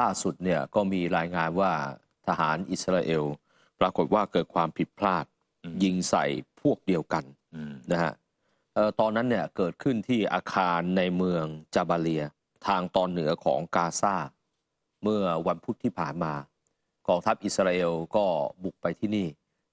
ล่าสุดเนี่ยก็มีรายงานว่าทหารอิสราเอล ปรากฏว่าเกิดความผิดพลาดอืมยิงใส่พวกเดียวกันอืมนะฮะเอ่อตอนนั้นเนี่ยเกิดขึ้นที่อาคารในเมืองจาบาเลีย ทางตอนเหนือของกาซาเมื่อวันพุธที่ผ่านมากองทัพอิสราเอลก็บุกไปที่นี่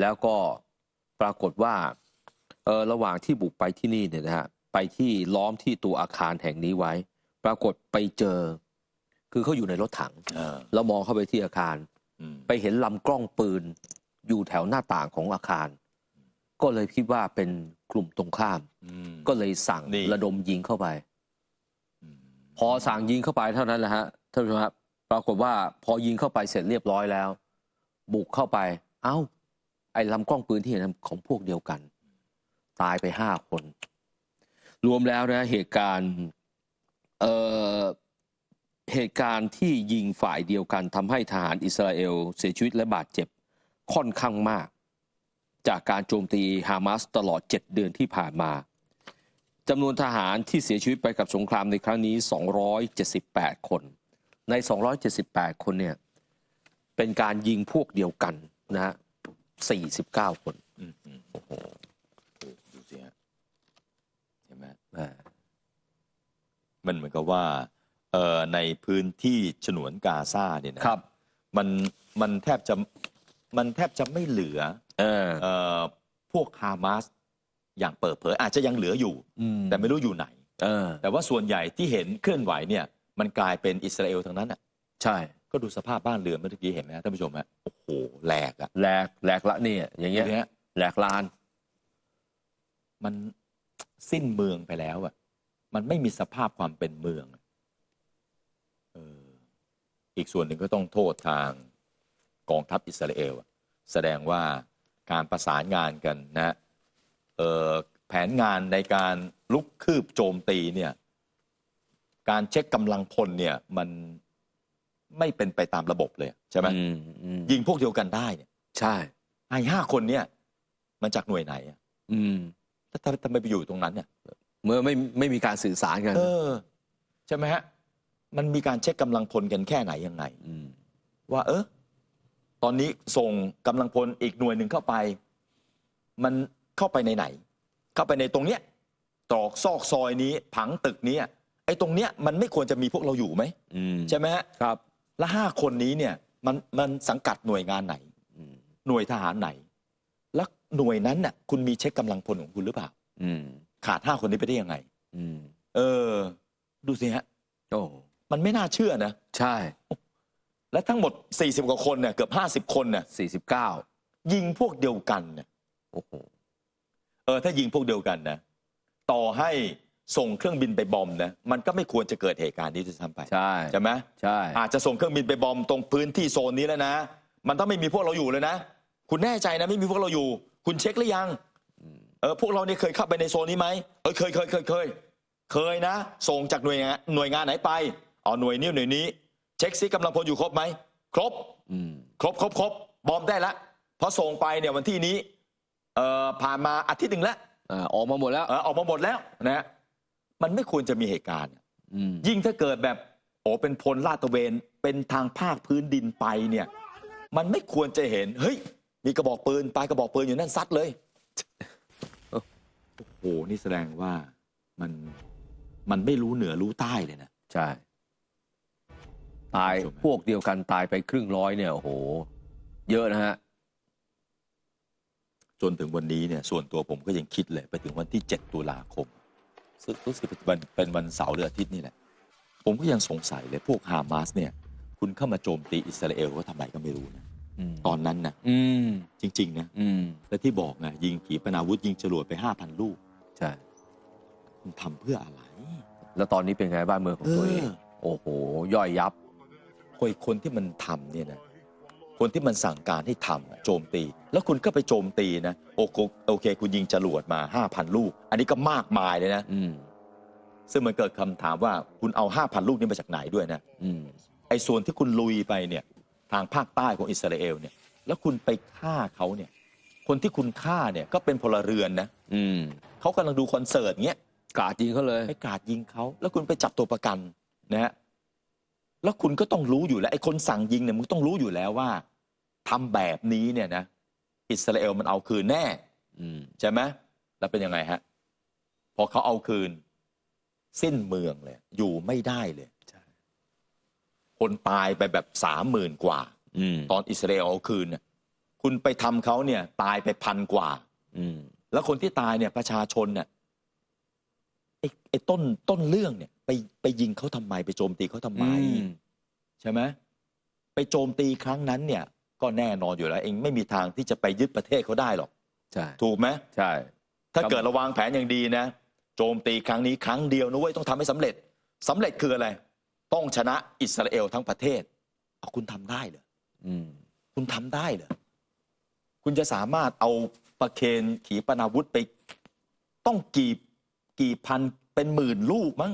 แล้วก็ปรากฏว่าเออระหว่างที่บุกไปที่นี่เนี่ยนะฮะไปที่ล้อมที่ตัวอาคารแห่งนี้ไว้ ปรากฏไปเจอ คือเขาอยู่ในรถถังเออแล้วมองเข้าไปที่อาคารอืมไปเห็นลำกล้องปืน อยู่แถวหน้าต่างของอาคาร ก็เลยคิดว่าเป็นกลุ่มตรงข้ามอืมก็เลยสั่งนี่ระดมยิงเข้าไปอืมพอสั่งยิงเข้าไปเท่านั้นแหละฮะท่านผู้ชมครับปรากฏว่าพอยิงเข้าไปเสร็จเรียบร้อยแล้ว บุกเข้าไป เอ้า ไอ้ลำกล้องปืนที่เห็นนของพวกเดียวกัน ตายไปห้าคน รวมแล้วนะเหตุการณ์ เอ่อ เหตุการณ์ที่ยิงฝ่ายเดียวกันทำให้ทหารอิสราเอลเสียชีวิตและบาดเจ็บค่อนข้างมาก จากการโจมตีฮามาสตลอด 7 เดือนที่ผ่านมาจำนวนทหารที่เสียชีวิตไปกับสงครามในครั้งนี้ 278 คน ใน 278 คนเนี่ยเป็นการยิงพวกเดียวกันนะฮะ49 คนอืมอืมโอ้โหโอ้ดูสิฮะเห็นไหมอ่ามันเหมือนกับว่าเอ่อ ในพื้นที่ฉนวนกาซาเนี่ยนะครับ มันมันแทบจะมันแทบจะไม่เหลือเออเอ่อพวกฮามาสอย่างเปิดเผย อาจจะยังเหลืออยู่ อืมแต่ไม่รู้อยู่ไหน เออ แต่ว่าส่วนใหญ่ที่เห็นเคลื่อนไหวเนี่ย มันกลายเป็นอิสราเอลทั้งนั้นอะใช่ก็ดูสภาพบ้านเรือนเมื่อกี้เห็นไหมฮะท่านผู้ชมฮะโอ้โหแหลกอะแหลกแหลกละเนี่ยอย่างเงี้ยทีเนี้ยแหลกลาน มันสิ้นเมืองไปแล้วอะมันไม่มีสภาพความเป็นเมืองอะเออ อีกส่วนหนึ่งก็ต้องโทษทางกองทัพอิสราเอลอะแสดงว่าการประสานงานกันนะเออแผนงานในการลุกคืบโจมตีเนี่ยการเช็คกำลังพลเนี่ยมันไม่เป็นไปตามระบบเลย ใช่ไหมอืมอืมยิงพวกเดียวกันได้เนี่ยใช่ไอ้ห้าคนเนี่ย มันจากหน่วยไหนอะอืมแล้วทำทำไมไปอยู่ตรงนั้นเนี่ย เมื่อไม่ไม่มีการสื่อสารกันเออใช่ไหมฮะ มันมีการเช็คกำลังพลกันแค่ไหนยังไงมว่าเออตอนนี้ส่งกำลังพลอีกหน่วยหนึ่งเข้าไป มันเข้าไปในไหน เข้าไปในตรงเนี้ยตรอกซอกซอยนี้ ผังตึกเนี้ยไอ้ตรงเนี้ยมันไม่ควรจะมีพวกเราอยู่ไหมอืม ใช่ไหมฮะครับ และห้าคนนี้เนี่ยมันมันสังกัดหน่วยงานไหน อืม หน่วยทหารไหน แล้วหน่วยนั้นน่ะคุณมีเช็คกำลังพลของคุณหรือเปล่า อืม ขาดห้าคนนี้ไปได้ยังไง อืม เออ ดูสิฮะ โอ้ มันไม่น่าเชื่อนะ ใช่ และทั้งหมด 40 กว่าคนเนี่ยเกือบ 50 คนเนี่ยสี่สิบเก้ายิงพวกเดียวกันเนี่ยโอ้โห เออถ้ายิงพวกเดียวกันนะต่อให้ส่งเครื่องบินไปบอมนะมันก็ไม่ควรจะเกิดเหตุการณ์นี้จะทำไปใช่ ใช่ไหมใช่ อาจจะส่งเครื่องบินไปบอมตรงพื้นที่โซนนี้แล้วนะ มันต้องไม่มีพวกเราอยู่เลยนะ คุณแน่ใจนะไม่มีพวกเราอยู่ คุณเช็คหรือยัง เออพวกเราเนี่ยเคยเข้าไปในโซนนี้ไหมเออเคยเคยเคยเคยเคยนะ ส่งจากหน่วยงานหน่วยงานไหนไป เอาหน่วยนี้หน่วยนี้ เช็คซิกำลังพลอยู่ครบไหมครบอืมครบครบครบบอมได้ละเพราะส่งไปเนี่ยวันที่นี้เอ่อผ่านมาอาทิตย์หนึ่งแล้วอ่าออกมาหมดแล้วเออออกมาหมดแล้วนะมันไม่ควรจะมีเหตุการณ์อืมยิ่งถ้าเกิดแบบโอ้เป็นพลลาดตระเวนเป็นทางภาคพื้นดินไปเนี่ย มันไม่ควรจะเห็น เฮ้ย มีกระบอกปืนปลายกระบอกปืนอยู่นั่นซัดเลยโอ้โหนี่แสดงว่ามันมันไม่รู้เหนือรู้ใต้เลยนะใช่ ตายชมฮะพวกเดียวกันตายไปครึ่งร้อยเนี่ยโอ้โห เยอะนะฮะ จนถึงวันนี้เนี่ยส่วนตัวผมก็ยังคิดเลยไปถึงวันที่ 7 ตุลาคมซึ่งรู้สึกเป็นวันเป็นวันเสาร์หรืออาทิตย์นี่แหละ ผมก็ยังสงสัยเลยพวกฮามาสเนี่ย คุณเข้ามาโจมตีอิสราเอลว่าทำไมก็ไม่รู้นะอืมตอนนั้นนะอืมจริง ๆ นะอืมและที่บอกไงยิงขีปนาวุธยิงจรวดไป5,000ลูกใช่ คุณทำเพื่ออะไร แล้วตอนนี้เป็นไงบ้านเมืองของตัวเองเออ โอ้โห ย่อยยับ คนคนที่มันทำเนี่ยนะคนที่มันสั่งการให้ทำอะโจมตี แล้วคุณก็ไปโจมตีนะโอเคโอเค คุณยิงจรวดมา5,000ลูก อันนี้ก็มากมายเลยนะอืมซึ่งมันเกิดคำถามว่าคุณเอา5,000ลูกนี้มาจากไหนด้วยนะอืมไอ้ส่วนที่คุณลุยไปเนี่ย ทางภาคใต้ของอิสราเอลเนี่ย แล้วคุณไปฆ่าเขาเนี่ย คนที่คุณฆ่าเนี่ยก็เป็นพลเรือนนะอืมเขากำลังดูคอนเสิร์ตเงี้ยกราดยิงเขาเลยไปกราดยิงเขาแล้วคุณไปจับตัวประกันนะฮะ แล้วคุณก็ต้องรู้อยู่แล้วไอ้คนสั่งยิงเนี่ยมึงต้องรู้อยู่แล้วว่าทำแบบนี้เนี่ยนะ อิสราเอลมันเอาคืนแน่ อืมใช่ไหมแล้วเป็นยังไงฮะ พอเขาเอาคืน สิ้นเมืองเลย อยู่ไม่ได้เลยคนตายไปแบบสามหมื่นกว่าอืมตอนอิสราเอลเอาคืนเนี่ยคุณไปทำเขาเนี่ย ตายไปพันกว่า อืมแล้วคนที่ตายเนี่ยประชาชนเนี่ยไอ้ไอ้ต้นต้นเรื่องเนี่ย ไปไปยิงเขาทำไมไปโจมตีเขาทำไมอืมใช่ไหมไปโจมตีครั้งนั้นเนี่ย ก็แน่นอนอยู่แล้ว เองไม่มีทางที่จะไปยึดประเทศเขาได้หรอก ใช่ ถูกไหมใช่ ถ้าครับเกิดระวางแผนอย่างดีนะ โจมตีครั้งนี้ครั้งเดียวนะเว้ยต้องทำให้สำเร็จสำเร็จคืออะไร ต้องชนะอิสราเอลทั้งประเทศเอาคุณทำได้เหรออืม คุณทำได้เหรอคุณจะสามารถเอาประเคนขีปนาวุธไป ต้องกี่กี่พันเป็นหมื่นลูกมั้ง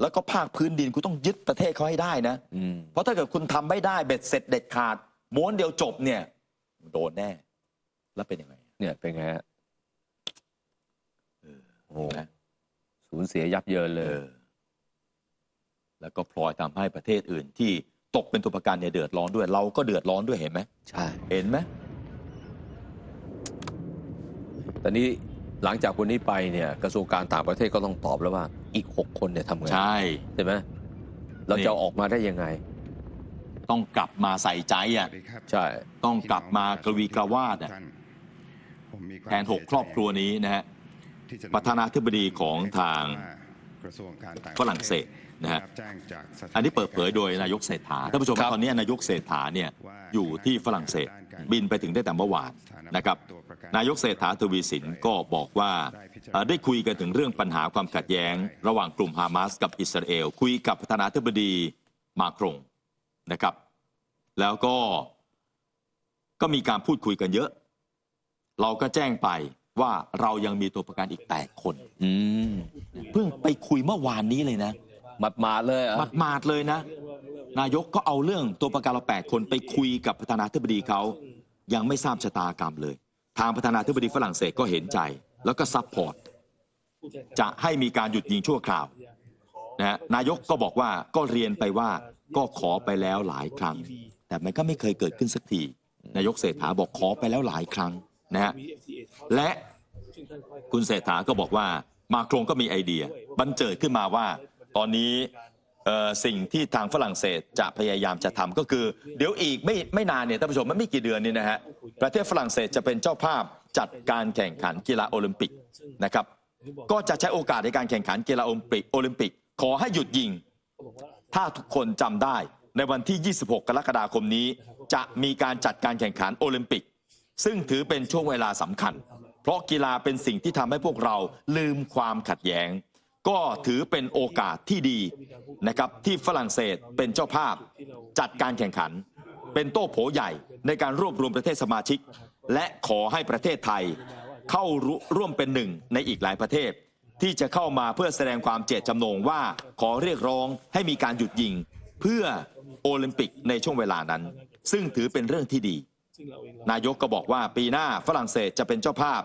แล้วก็ภาคพื้นดินคุณต้องยึดประเทศเขาให้ได้นะอืมเพราะถ้าเกิดคุณทำไม่ได้เบ็ดเสร็จเด็ดขาด ม้วนเดียวจบเนี่ย โดนแน่ แล้วเป็นยังไง เนี่ยเป็นไงฮะเออโอ้โหนะสูญเสียยับเยินเลเอยอแล้วก็พลอยทำให้ประเทศอื่นที่ตกเป็นตัวประกันเนี่ยเดือดร้อนด้วย เราก็เดือดร้อนด้วยเห็นไหมใช่ เห็นไหมตอนนี้หลังจากวันนี้ไปเนี่ย กระทรวงการต่างประเทศก็ต้องตอบแล้วว่า อีกหกคนเนี่ยทำไงใช่ ใช่ไหมเราจะเอาออกมาได้ยังไง ต้องกลับมาใส่ใจอะ ใช่ ต้องกลับมากระวีกระวาดอะแทนหกครอบครัวนี้นะฮะประธานาธิบดีของทางฝรั่งเศส นะฮะอันนี้เปิดเผยโดยนายกเศรษฐาท่านผู้ชมครับตอนนี้นายกเศรษฐาเนี่ยอยู่ที่ฝรั่งเศสบินไปถึงได้แต่เมื่อวานนะครับนายกเศรษฐาทวีสินก็บอกว่าเอ่อได้คุยกันถึงเรื่องปัญหาความขัดแย้ง ระหว่างกลุ่มฮามาสกับอิสราเอล คุยกับประธานาธิบดีมาครงนะครับ แล้วก็ก็มีการพูดคุยกันเยอะ เราก็แจ้งไปว่าเรายังมีตัวประกันอีกแปดคนอืมเพิ่งไปคุยเมื่อวานนี้เลยนะ หมัดมาดๆเลยเหรอหมาดมาดๆเลยนะ นายกก็เอาเรื่องตัวประกันเราแปดคนไปคุยกับประธานาธิบดีเขายังไม่ทราบชะตากรรมเลย ทางประธานาธิบดีฝรั่งเศสก็เห็นใจ แล้วก็ซัพพอร์ตจะให้มีการหยุดยิงชั่วคราวนะฮะนายกก็บอกว่าก็เรียนไปว่าก็ขอไปแล้วหลายครั้ง แต่มันก็ไม่เคยเกิดขึ้นสักทีนายกเศรษฐาบอกขอไปแล้วหลายครั้งนะฮะและคุณเศรษฐาก็บอกว่ามาโครงก็มีไอเดีย บันเจิดขึ้นมาว่า ตอนนี้สิ่งที่ทางฝรั่งเศสจะพยายามจะทำก็คือ เดี๋ยวอีกไม่ไม่นานเนี่ยท่านผู้ชมมันไม่กี่เดือนนี่นะฮะประเทศฝรั่งเศสจะเป็นเจ้าภาพจัดการแข่งขันกีฬาโอลิมปิกนะครับก็จะใช้โอกาสในการแข่งขันกีฬาโอลิมปิกโอลิมปิก ขอให้หยุดยิง ถ้าทุกคนจำได้ในวันที่ 26 กรกฎาคมนี้ จะมีการจัดการแข่งขันโอลิมปิก ซึ่งถือเป็นช่วงเวลาสำคัญ เพราะกีฬาเป็นสิ่งที่ทำให้พวกเราลืมความขัดแย้ง ก็ถือเป็นโอกาสที่ดีนะครับที่ฝรั่งเศสเป็นเจ้าภาพจัดการแข่งขัน เป็นโต้โผใหญ่ในการรวบรวมประเทศสมาชิก และขอให้ประเทศไทย เข้าร่วมเป็นหนึ่งในอีกหลายประเทศ ที่จะเข้ามาเพื่อแสดงความเจตจำนงว่าขอเรียกร้องให้มีการหยุดยิง เพื่อโอลิมปิกในช่วงเวลานั้น ซึ่งถือเป็นเรื่องที่ดี นายกก็บอกว่าปีหน้าฝรั่งเศสจะเป็นเจ้าภาพ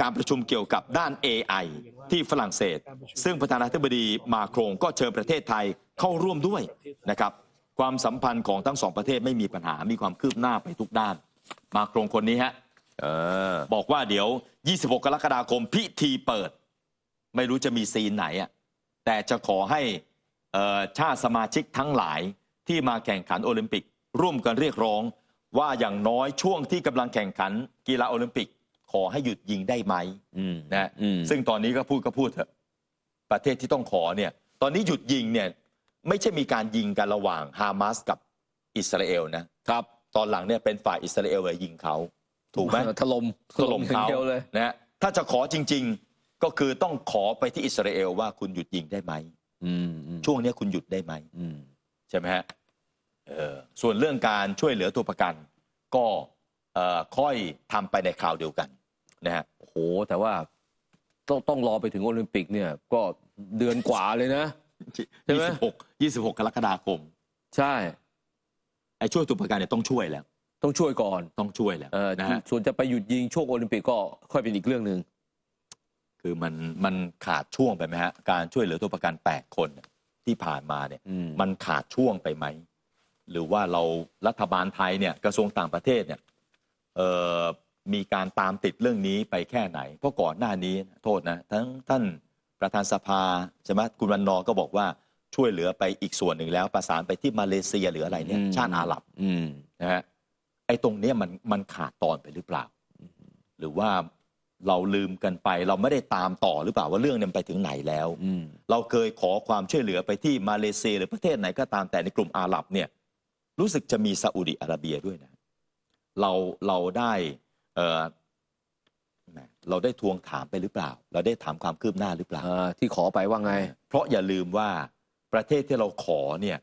การประชุมเกี่ยวกับด้าน AI ที่ฝรั่งเศส ซึ่งประธานาธิบดีมาโครงก็เชิญประเทศไทยเข้าร่วมด้วยนะครับความสัมพันธ์ของทั้งสองประเทศไม่มีปัญหามีความคืบหน้าไปทุกด้าน มาโครงคนนี้ฮะออบอกว่าเดี๋ยว 26 กรกฎาคมพิธีเปิด ไม่รู้จะมีซีนไหนอะแต่จะขอให้เอ่อชาติสมาชิกทั้งหลายที่มาแข่งขันโอลิมปิก ร่วมกันเรียกร้องว่าอย่างน้อยช่วงที่กำลังแข่งขันกีฬาโอลิมปิก อให้หยุดยิงได้ไหมอืมนะอืมซึ่งตอนนี้ก็พูดก็พูดเถอะประเทศที่ต้องขอเนี่ย ตอนนี้หยุดยิงเนี่ยไม่ใช่มีการยิงกันระหว่างฮามาสกับอิสราเอลนะครับ ตอนหลังเนี่ยเป็นฝ่ายอิสราเอลเลยยิงเขา ถูกไหมถล่มถล่มอย่งเขาเดียวเลยนะฮะถ้าจะขอจริง ๆก็คือต้องขอไปที่อิสราเอลว่าคุณหยุดยิงได้ไหมอืมอืมช่วงนี้คุณหยุดได้ไหมอืมใช่ไหมฮะเออส่วนเรื่องการช่วยเหลือตัวประกัน ก็เอ่อค่อยทำไปในคราวเดียวกัน นะฮะโอ้โหแต่ว่าต้องต้องรอไปถึงโอลิมปิกเนี่ย ก็เดือนกว่าเลยนะ ใช่ไหม26 26กรกฎาคมใช่ ไอ้ช่วยตัวประกันเนี่ยต้องช่วยแล้ว ต้องช่วยก่อนต้องช่วยแล้วเออนะฮะส่วนจะไปหยุดยิงช่วงโอลิมปิกก็ค่อยเป็นอีกเรื่องหนึ่งคือมันมันขาดช่วงไปไหมฮะ การช่วยเหลือตัวประกัน8คนเนี่ยที่ผ่านมาเนี่ย อืมมันขาดช่วงไปไหม หรือว่าเรารัฐบาลไทยเนี่ยกระทรวงต่างประเทศเนี่ยเอ่อ มีการตามติดเรื่องนี้ไปแค่ไหน เพราะก่อนหน้านี้โทษนะทั้งท่านประธานสภาใช่ไหมคุณวันนอร์ก็บอกว่าช่วยเหลือไปอีกส่วนหนึ่งแล้ว ประสานไปที่มาเลเซียหรืออะไรเนี่ยอืมชาติอาหรับอืมนะฮะไอ้ตรงเนี้ยมันมันขาดตอนไปหรือเปล่า หรือว่าเราลืมกันไป เราไม่ได้ตามต่อหรือเปล่าว่าเรื่องเนี่ยมันไปถึงไหนแล้วอืมเราเคยขอความช่วยเหลือไปที่มาเลเซีย หรือประเทศไหนก็ตามแต่ในกลุ่มอาหรับเนี่ย รู้สึกจะมีซาอุดิอาระเบียด้วยนะ เราเราได้ เออแหมเราได้ทวงถามไปหรือเปล่า เราได้ถามความคืบหน้าหรือเปล่าอ่าที่ขอไปว่าไง เพราะอย่าลืมว่าประเทศที่เราขอเนี่ย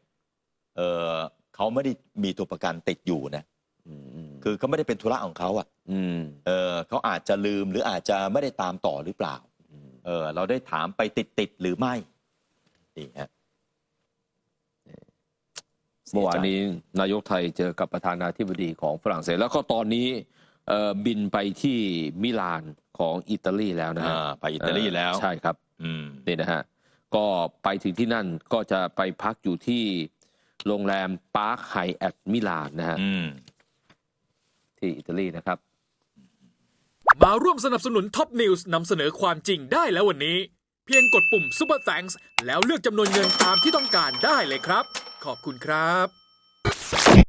เออเขาไม่ได้มีตัวประกันติดอยู่นะอืมอืมคือเขาไม่ได้เป็นธุระของเขาอะอืมเออเขาอาจจะลืมหรืออาจจะไม่ได้ตามต่อหรือเปล่าเออ เราได้ถามไปติดติดๆหรือไม่นี่ฮะเมื่อวานนี้นายกไทยเจอกับประธานาธิบดีของฝรั่งเศสแล้วก็ตอนนี้เอ่อ บินไปที่มิลานของอิตาลีแล้วนะฮะอ่าไปอิตาลีแล้วเออใช่ครับอืมนี่นะฮะก็ไปถึงที่นั่นก็จะไปพักอยู่ที่โรงแรมปาร์คไฮแอทมิลานนะฮะอืมที่อิตาลีนะครับ มาร่วมสนับสนุนท็อปนิวส์นำเสนอความจริงได้แล้ววันนี้ เพียงกดปุ่ม Super Thanks แล้วเลือกจำนวนเงินตามที่ต้องการได้เลยครับ ขอบคุณครับ